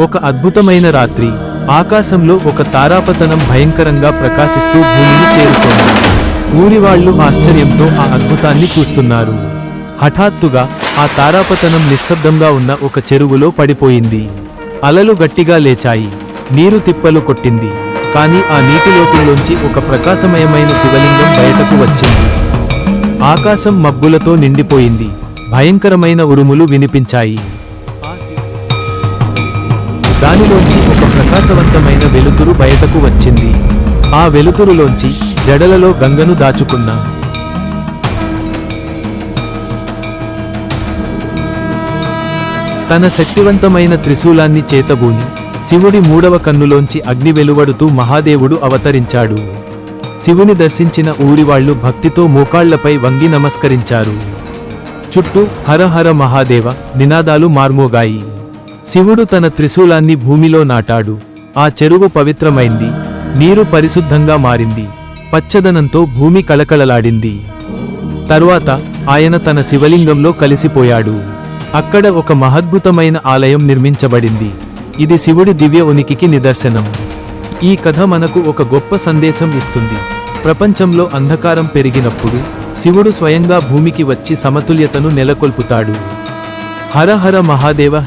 ఒక అద్భుతమైన రాత్రి ఆకాశంలో ఒక తారాపతనం భయంకరంగా ప్రకాశిస్తూ భూమిని చేరుతోంది. ఊరివాళ్ళు ఆశ్చర్యంతో ఆ అద్భుతాన్ని చూస్తున్నారు. హఠాత్తుగా ఆ తారాపతనం నిశ్శబ్దంగా ఉన్న ఒక చెరువులో పడిపోయింది. అలలు గట్టిగా లేచాయి. నీరు తిప్పలు కొట్టింది. కానీ ఆ నీటిలోతుల్లోంచి ఒక ప్రకాశమయమైన శివలింగం బయటకు వచ్చింది. ఆకాశం మబ్బులతో నిండిపోయింది. భయంకరమైన ఉరుములు వినిపించాయి. దానిలోంచి ఒక ప్రకాశవంతమైన వెలుతురు బయటకు వచ్చింది. ఆ వెలుతురులోంచి జడలలో గంగను దాచుకున్న తన శక్తివంతమైన త్రిశూలాన్ని చేతబూని శివుడి మూడవ కన్నులోంచి అగ్ని వెలువడుతూ మహాదేవుడు అవతరించాడు. శివుని దర్శించిన ఊరివాళ్ళు భక్తితో మోకాళ్ళపై వంగి నమస్కరించారు. చుట్టూ హర హర మహాదేవ నినాదాలు మార్మోగాయి. శివుడు తన త్రిశూలాన్ని భూమిలో నాటాడు. ఆ చెరువు పవిత్రమైంది. నీరు పరిశుద్ధంగా మారింది. పచ్చదనంతో భూమి కళకళలాడింది. తరువాత ఆయన తన శివలింగంలో కలిసిపోయాడు. అక్కడ ఒక మహద్భుతమైన ఆలయం నిర్మించబడింది. ఇది శివుడి దివ్య ఉనికికి నిదర్శనం. ఈ కథ మనకు ఒక గొప్ప సందేశం ఇస్తుంది. ప్రపంచంలో అంధకారం పెరిగినప్పుడు శివుడు స్వయంగా భూమికి వచ్చి సమతుల్యతను నెలకొల్పుతాడు. హర హర మహాదేవ